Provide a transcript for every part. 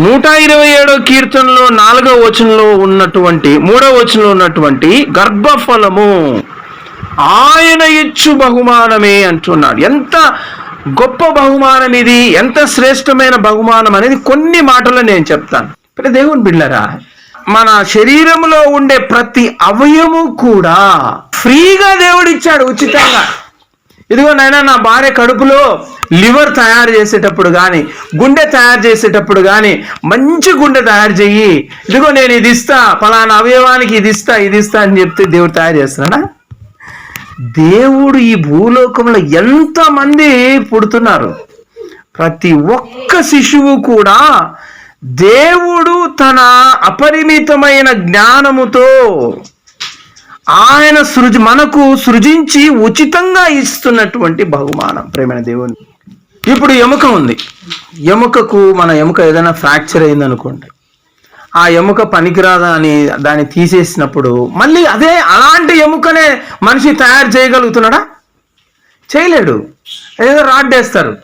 నూట ఇరవై ఏడో కీర్తనలో నాలుగో వచనంలో ఉన్నటువంటి మూడో వచనంలో ఉన్నటువంటి గర్భఫలము. ఆయన ఇచ్చు బహుమానమే అంటున్నాడు. ఎంత గొప్ప బహుమానం ఇది ఎంత శ్రేష్టమైన బహుమానం అనేది కొన్ని మాటలు నేను చెప్తాను. ఇప్పుడు దేవుని బిళ్ళరా మన శరీరంలో ఉండే ప్రతి అవయము కూడా ఫ్రీగా దేవుడిచ్చాడు ఉచితంగా. ఇదిగో నాయనా నా భార్య కడుపులో లివర్ తయారు చేసేటప్పుడు కానీ గుండె తయారు చేసేటప్పుడు కానీ మంచి గుండె తయారు చెయ్యి. ఇదిగో నేను ఇది ఇస్తా ఫలానా అవయవానికి ఇది ఇస్తా ఇది ఇస్తా అని చెప్తే దేవుడు తయారు చేస్తున్నాడా? దేవుడు ఈ భూలోకంలో ఎంతమంది పుడుతున్నారు? ప్రతి ఒక్క శిశువు కూడా దేవుడు తన అపరిమితమైన జ్ఞానముతో ఆయన సృజ మనకు సృజించి ఉచితంగా ఇస్తున్నటువంటి బహుమానం ప్రేమైన దేవుని. ఇప్పుడు ఎముక ఉంది. ఎముకకు మన ఎముక ఏదైనా ఫ్రాక్చర్ అయిందనుకోండి. ఆ ఎముక పనికిరాదా అని దాన్ని తీసేసినప్పుడు మళ్ళీ అదే అలాంటి ఎముకనే మనిషి తయారు చేయగలుగుతున్నాడా? చేయలేడు. ఏదో రాడ్ వేస్తారు.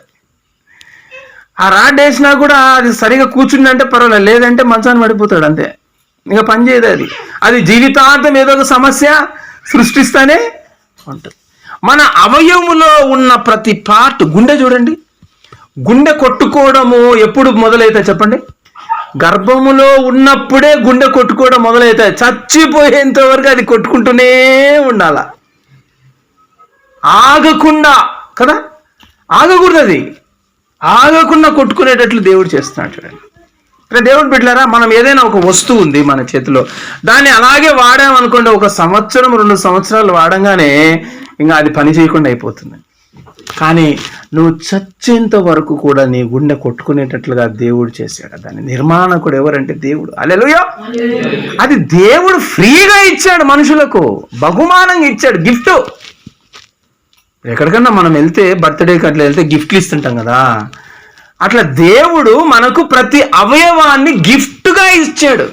ఆ రాడ్ వేసినా కూడా అది సరిగా కూర్చుందంటే పర్వాలేదు లేదంటే మంచాన్ని పడిపోతాడు అంతే. ఇంకా పని చేయదు అది. అది జీవితాంతం ఏదో ఒక సమస్య సృష్టిస్తానే ఉంటుంది. మన అవయవములో ఉన్న ప్రతి పార్ట్ గుండె చూడండి. గుండె కొట్టుకోవడము ఎప్పుడు మొదలవుతుంది చెప్పండి? గర్భములో ఉన్నప్పుడే గుండె కొట్టుకోవడం మొదలవుతాయి చచ్చిపోయేంత వరకు అది కొట్టుకుంటూనే ఉండాల. ఆగకుండా కదా? ఆగకూడదు అది. ఆగకుండా కొట్టుకునేటట్లు దేవుడు చేస్తున్నాడు చూడండి. దేవుడు బిడ్డలారా మనం ఏదైనా ఒక వస్తువు ఉంది మన చేతిలో. దాన్ని అలాగే వాడామనుకోండి ఒక సంవత్సరం రెండు సంవత్సరాలు వాడంగానే ఇంకా అది పని చేయకుండా అయిపోతుంది. కానీ నువ్వు చచ్చేంత వరకు కూడా నీ గుండె కొట్టుకునేటట్లుగా దేవుడు చేశాడు. దాన్ని నిర్మాణకుడు ఎవరంటే దేవుడు. అలెలుయో అది దేవుడు ఫ్రీగా ఇచ్చాడు మనుషులకు. బహుమానంగా ఇచ్చాడు. గిఫ్ట్. ఎక్కడికన్నా మనం వెళ్తే బర్త్డేకి అట్లా వెళ్తే గిఫ్ట్లు ఇస్తుంటాం కదా. అట్లా దేవుడు మనకు ప్రతి అవయవాన్ని గిఫ్ట్గా ఇచ్చాడు.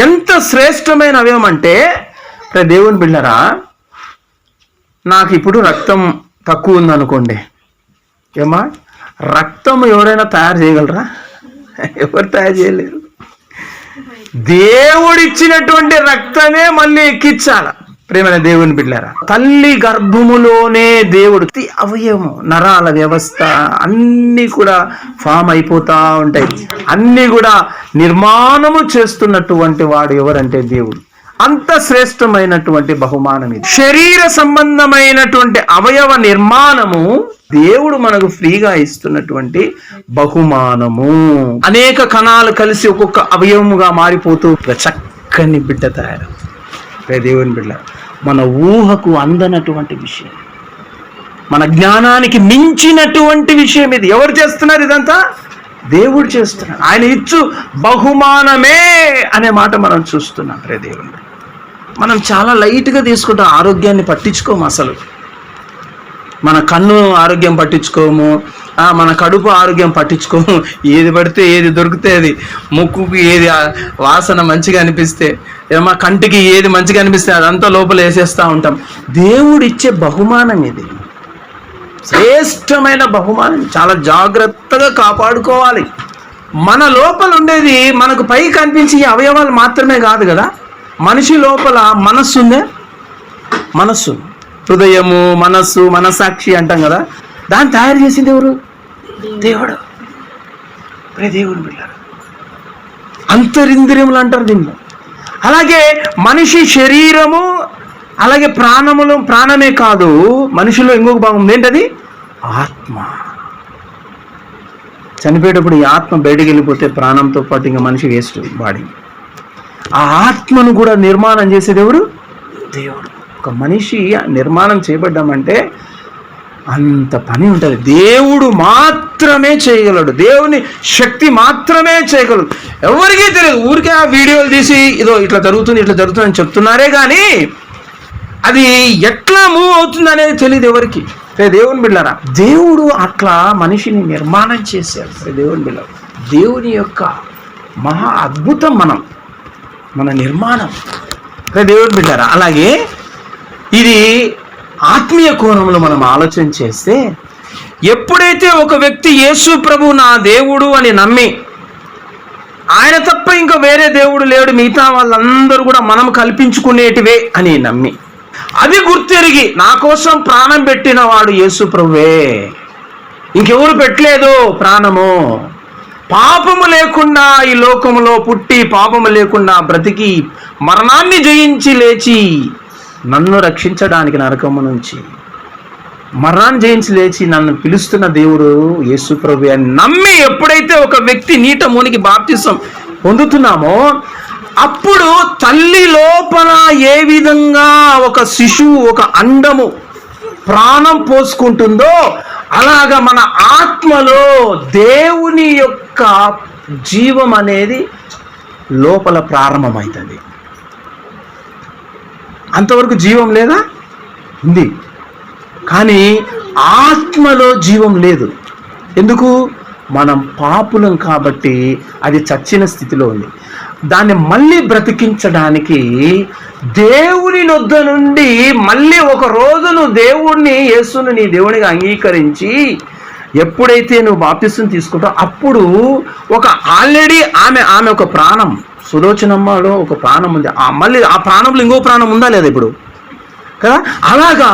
ఎంత శ్రేష్టమైన అవయవం అంటే దేవుని బిళ్ళరా నాకు ఇప్పుడు రక్తం తక్కువ ఉందనుకోండి. ఏమా రక్తం ఎవరైనా తయారు చేయగలరా? ఎవరు తయారు చేయలేరు. దేవుడిచ్చినటువంటి రక్తమే మళ్ళీ ఎక్కించాల? ప్రేమైన దేవుని బిడ్డారా తల్లి గర్భములోనే దేవుడు ప్రతి అవయవం నరాల వ్యవస్థ అన్నీ కూడా ఫామ్ అయిపోతా ఉంటాయి. అన్నీ కూడా నిర్మాణము చేస్తున్నటువంటి వాడు ఎవరంటే దేవుడు. అంత శ్రేష్టమైనటువంటి బహుమానం ఇది. శరీర సంబంధమైనటువంటి అవయవ నిర్మాణము దేవుడు మనకు ఫ్రీగా ఇస్తున్నటువంటి బహుమానము. అనేక కణాలు కలిసి ఒక్కొక్క అవయవముగా మారిపోతూ చక్కని బిడ్డ తయారు రే దేవుని బిడ్డ మన ఊహకు అందనటువంటి విషయం. మన జ్ఞానానికి మించినటువంటి విషయం ఇది. ఎవరు చేస్తున్నారు ఇదంతా? దేవుడు చేస్తున్నాడు ఆయన ఇచ్చు బహుమానమే అనే మాట మనం చూస్తున్నాం రే దేవుని బిడ్డ. మనం చాలా లైట్గా తీసుకుంటాం ఆరోగ్యాన్ని పట్టించుకోము అసలు. మన కన్ను ఆరోగ్యం పట్టించుకోము మన కడుపు ఆరోగ్యం పట్టించుకోము. ఏది పడితే ఏది దొరికితే అది ముక్కుకి ఏది వాసన మంచిగా అనిపిస్తే ఏమో కంటికి ఏది మంచిగా అనిపిస్తే అదంతా లోపల వేసేస్తూ ఉంటాం. దేవుడిచ్చే బహుమానం ఇది. శ్రేష్టమైన బహుమానం. చాలా జాగ్రత్తగా కాపాడుకోవాలి. మన లోపల ఉండేది మనకు పై కనిపించే అవయవాలు మాత్రమే కాదు కదా. మనిషి లోపల మనస్సు ఉందే మనస్సు. హృదయము మనస్సు మనసాక్షి అంటాం కదా. దాన్ని తయారు చేసింది ఎవరు? దేవుడు. ప్రే దేవుడు బిడ్డారు అంతరింద్రియములు అంటారు దీనిలో అలాగే మనిషి శరీరము అలాగే ప్రాణములు ప్రాణమే కాదు మనిషిలో ఇంకొక భాగం ఉంది. ఏంటది? ఆత్మ. చనిపోయేటప్పుడు ఈ ఆత్మ బయటకు వెళ్ళిపోతే ప్రాణంతో పాటు ఇంకా మనిషి వేస్ట్ బాడీ. ఆ ఆత్మను కూడా నిర్మాణం చేసేది ఎవరు? దేవుడు. ఒక మనిషి నిర్మాణం చేయబడ్డామంటే అంత పని ఉంటుంది. దేవుడు మాత్రమే చేయగలడు. దేవుని శక్తి మాత్రమే చేయగలడు. ఎవరికీ తెలియదు. ఊరికే ఆ వీడియోలు తీసి ఇదో ఇట్లా జరుగుతుంది ఇట్లా జరుగుతుంది అని చెప్తున్నారే కానీ అది ఎట్లా మూవ్ అవుతుంది అనేది తెలియదు ఎవరికి. దేవుని బిళ్ళరా? దేవుడు అట్లా మనిషిని నిర్మాణం చేశాడు. దేవుని బిళ్ళ దేవుని యొక్క మహా అద్భుతం మనం మన నిర్మాణం. దేవుని బిడ్డారా అలాగే ఇది ఆత్మీయ కోణంలో మనం ఆలోచన చేస్తే ఎప్పుడైతే ఒక వ్యక్తి యేసు ప్రభు నా దేవుడు అని నమ్మి ఆయన తప్ప ఇంకా వేరే దేవుడు లేడు మిగతా వాళ్ళందరూ కూడా మనం కల్పించుకునేటివే అని నమ్మి అది గుర్తెరిగి నా కోసం ప్రాణం పెట్టిన వాడు యేసు ప్రభువే. ఇంకెవరు పెట్టలేదు ప్రాణము? పాపము లేకుండా ఈ లోకములో పుట్టి పాపము లేకుండా బ్రతికి మరణాన్ని జయించి లేచి నన్ను రక్షించడానికి నరకము నుంచి. మరణాన్ని జయించి లేచి నన్ను పిలుస్తున్న దేవుడు యేసు ప్రభు అని నమ్మి ఎప్పుడైతే ఒక వ్యక్తి నీట మునికి బాప్తిసం పొందుతున్నామో అప్పుడు తల్లి లోపల ఏ విధంగా ఒక శిశువు ఒక అండము ప్రాణం పోసుకుంటుందో అలాగా మన ఆత్మలో దేవుని యొక్క జీవం అనేది లోపల ప్రారంభమవుతుంది. అంతవరకు జీవం లేదా? ఉంది. కానీ ఆత్మలో జీవం లేదు. ఎందుకు? మనం పాపులం కాబట్టి అది చచ్చిన స్థితిలో ఉంది. దాన్ని మళ్ళీ బ్రతికించడానికి దేవుని నొద్ద నుండి మళ్ళీ ఒక రోజును దేవుణ్ణి యేసును నీ దేవునిగా అంగీకరించి ఎప్పుడైతే నువ్వు బాప్తిస్తుని తీసుకుంటావు అప్పుడు ఒక ఆల్రెడీ ఆమె ఆమె ఒక ప్రాణం. సులోచనమ్మలో ఒక ప్రాణం ఉంది. ఆ మళ్ళీ ఆ ప్రాణంలో ఇంకో ప్రాణం ఉందా లేదా ఇప్పుడు? కదా? అలాగా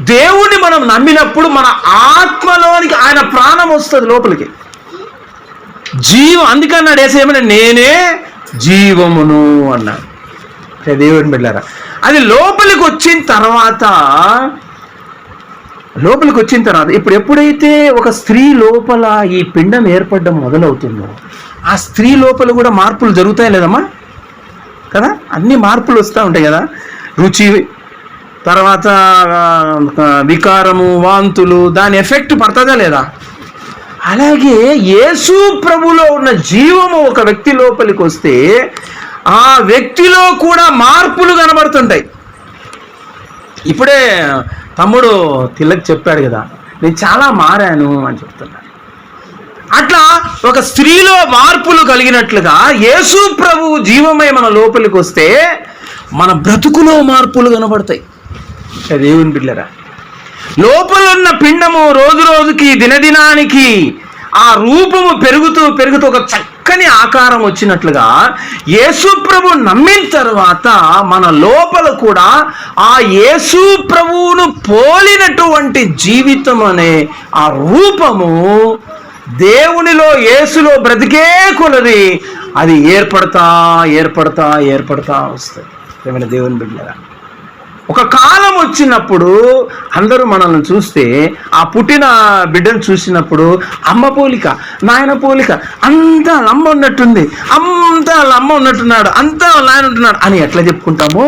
దేవుణ్ణి మనం నమ్మినప్పుడు మన ఆత్మలోనికి ఆయన ప్రాణం వస్తుంది లోపలికి. జీవం అందుకన్నాడు ఏసేమని నేనే జీవమును అన్నాడు. దేవుడిని వెళ్ళారా అది లోపలికి వచ్చిన తర్వాత లోపలికి వచ్చిన తర్వాత ఇప్పుడు ఎప్పుడైతే ఒక స్త్రీ లోపల ఈ పిండం ఏర్పడడం మొదలవుతుందో ఆ స్త్రీ లోపల కూడా మార్పులు జరుగుతాయి లేదమ్మా? కదా? అన్ని మార్పులు వస్తూ ఉంటాయి కదా? రుచి తర్వాత వికారము వాంతులు దాని ఎఫెక్ట్ పడుతుందా లేదా? అలాగే యేసు ప్రభులో ఉన్న జీవము ఒక వ్యక్తి లోపలికి వస్తే ఆ వ్యక్తిలో కూడా మార్పులు కనబడుతుంటాయి. ఇప్పుడే తమ్ముడు తిల్లకి చెప్పాడు కదా నేను చాలా మారాను అని చెప్తున్నా. అట్లా ఒక స్త్రీలో మార్పులు కలిగినట్లుగా యేసు ప్రభు జీవమై మన లోపలికి వస్తే మన బ్రతుకులో మార్పులు కనబడతాయి. దేవుని బిడ్డరా లోపల ఉన్న పిండము రోజు రోజుకి దినదినానికి ఆ రూపము పెరుగుతూ పెరుగుతూ ఒక చక్కని ఆకారం వచ్చినట్లుగా యేసు ప్రభు నమ్మిన తర్వాత మన లోపల కూడా ఆ యేసు ప్రభువును పోలినటువంటి జీవితం అనే ఆ రూపము దేవునిలో యేసులో బ్రతికే కొలది అది ఏర్పడతా ఏర్పడతా ఏర్పడతా వస్తుంది. ఏమైనా దేవుని బిడ్డరా ఒక కాలం వచ్చినప్పుడు అందరూ మనల్ని చూస్తే ఆ పుట్టిన బిడ్డను చూసినప్పుడు అమ్మ పోలిక నాయన పోలిక అంతా వాళ్ళ అమ్మ ఉన్నట్టుంది అంతా వాళ్ళ అమ్మ ఉన్నట్టున్నాడు అంతా నాయన ఉంటున్నాడు అని ఎట్లా చెప్పుకుంటాము?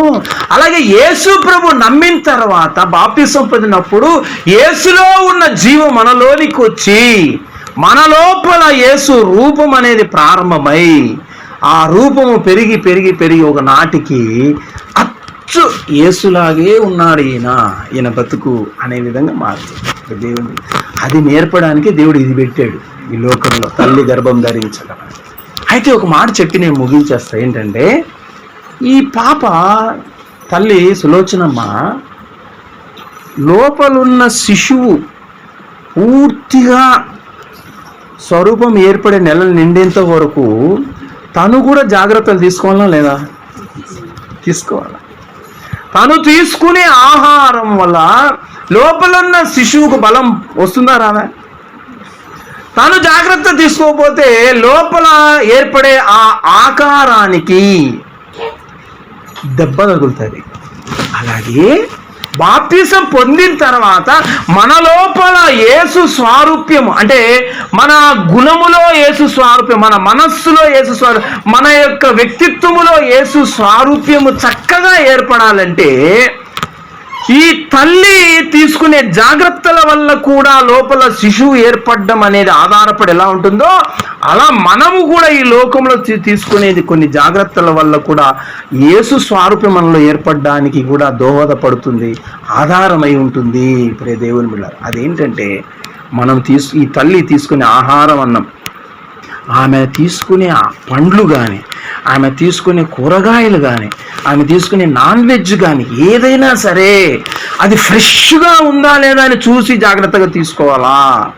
అలాగే యేసు ప్రభు నమ్మిన తర్వాత బాప్తిసం పొందినప్పుడు యేసులో ఉన్న జీవం మనలోనికి వచ్చి మన లోపల యేసు రూపం అనేది ప్రారంభమై ఆ రూపము పెరిగి పెరిగి పెరిగి ఒక నాటికి అచ్చు యేసులాగే ఉన్నాడు ఈయన. ఈయన బతుకు అనే విధంగా మారుతుంది. దేవుడు అది నేర్పడానికి దేవుడు ఇది పెట్టాడు ఈ లోకంలో తల్లి గర్భం ధరించడం. అయితే ఒక మాట చెప్పి నేను ముగించేస్తా. ఏంటంటే ఈ పాప తల్లి సులోచనమ్మ లోపలున్న శిశువు పూర్తిగా స్వరూపం ఏర్పడే నెలలు నిండేంత వరకు తను కూడా జాగ్రత్తలు తీసుకోవాలా లేదా? తీసుకోవాలి. తను తీసుకునే ఆహారం వల్ల లోపలున్న శిశువుకు బలం వస్తుందా రాదా? తను జాగ్రత్త తీసుకోకపోతే లోపల ఏర్పడే ఆ ఆకారానికి దెబ్బ తగులుతుంది. అలాగే బాప్తిసం పొందిన తర్వాత మన లోపల యేసు స్వారూప్యము అంటే మన గుణములో యేసు స్వారూప్యం మన మనస్సులో యేసు స్వారు మన యొక్క వ్యక్తిత్వములో యేసు స్వారూప్యము చక్కగా ఏర్పడాలంటే ఈ తల్లి తీసుకునే జాగ్రత్తల వల్ల కూడా లోపల శిశువు ఏర్పడడం అనేది ఆధారపడి ఎలా ఉంటుందో అలా మనము కూడా ఈ లోకంలో తీసుకునేది కొన్ని జాగ్రత్తల వల్ల కూడా యేసు స్వారూప్యం మనలో ఏర్పడడానికి కూడా దోహదపడుతుంది ఆధారమై ఉంటుంది. ఇప్పుడే దేవుని బిళ్ళ అదేంటంటే మనం తీసు ఈ తల్లి తీసుకునే ఆహారం అన్నం ఆమె తీసుకునే ఆ పండ్లు కానీ ఆమె తీసుకునే కూరగాయలు కానీ ఆమె తీసుకునే నాన్ వెజ్ కానీ ఏదైనా సరే అది ఫ్రెష్గా ఉందా లేదా అని చూసి జాగ్రత్తగా తీసుకోవాలా?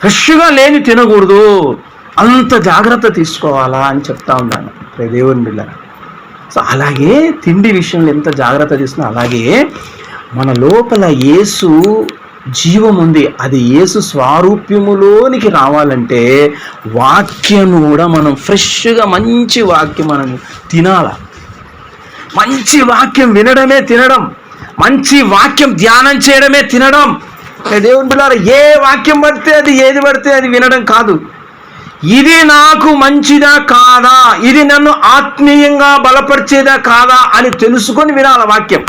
ఫ్రెష్గా లేని తినకూడదు. అంత జాగ్రత్త తీసుకోవాలా అని చెప్తా ఉన్నాను. దేవుని బిళ్ళ సో అలాగే తిండి విషయంలో ఎంత జాగ్రత్త తీసుకున్నా అలాగే మన లోపల యేసు జీవం ఉంది అది యేసు స్వారూప్యములోనికి రావాలంటే వాక్యం కూడా మనం ఫ్రెష్గా మంచి వాక్యం మనం తినాల. మంచి వాక్యం వినడమే తినడం. మంచి వాక్యం ధ్యానం చేయడమే తినడం. దేవుని పిల్లలు ఏ వాక్యం పడితే అది ఏది పడితే అది వినడం కాదు. ఇది నాకు మంచిదా కాదా? ఇది నన్ను ఆత్మీయంగా బలపరిచేదా కాదా అని తెలుసుకొని వినాల వాక్యం.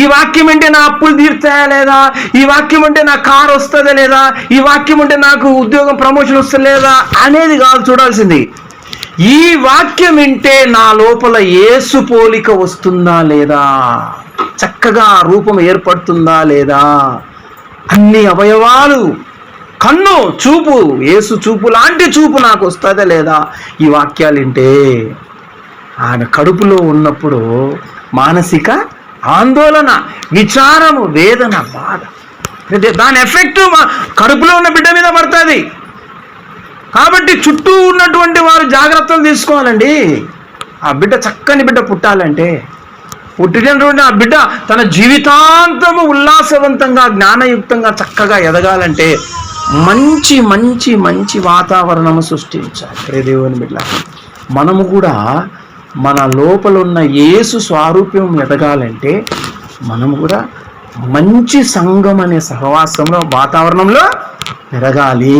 ఈ వాక్యం అంటే నా అప్పులు తీర్చాయా లేదా? ఈ వాక్యం అంటే నా కారు వస్తుందా లేదా? ఈ వాక్యం అంటే నాకు ఉద్యోగం ప్రమోషన్ వస్తుందా లేదా అనేది కాదు చూడాల్సింది. ఈ వాక్యం వింటే నా లోపల ఏసు పోలిక వస్తుందా లేదా? చక్కగా రూపం ఏర్పడుతుందా లేదా? అన్ని అవయవాలు కన్ను చూపు ఏసు చూపు లాంటి చూపు నాకు వస్తుందా లేదా? ఈ వాక్యాలు వింటే ఆయన కడుపులో ఉన్నప్పుడు మానసిక ఆందోళన విచారము వేదన బాధ. దాని ఎఫెక్ట్ మా- కడుపులో ఉన్న బిడ్డ మీద పడుతుంది. కాబట్టి చుట్టూ ఉన్నటువంటి వారు జాగ్రత్తలు తీసుకోవాలండి. ఆ బిడ్డ చక్కని బిడ్డ పుట్టాలంటే పుట్టినటువంటి ఆ బిడ్డ తన జీవితాంతము ఉల్లాసవంతంగా జ్ఞానయుక్తంగా చక్కగా ఎదగాలంటే మంచి మంచి మంచి వాతావరణము సృష్టించాలి. ప్రే దేవుని బిడ్డ మనము కూడా మన లోపలున్న యేసు స్వారూప్యం ఎదగాలంటే మనం కూడా మంచి సంఘం అనే సహవాసంలో వాతావరణంలో పెరగాలి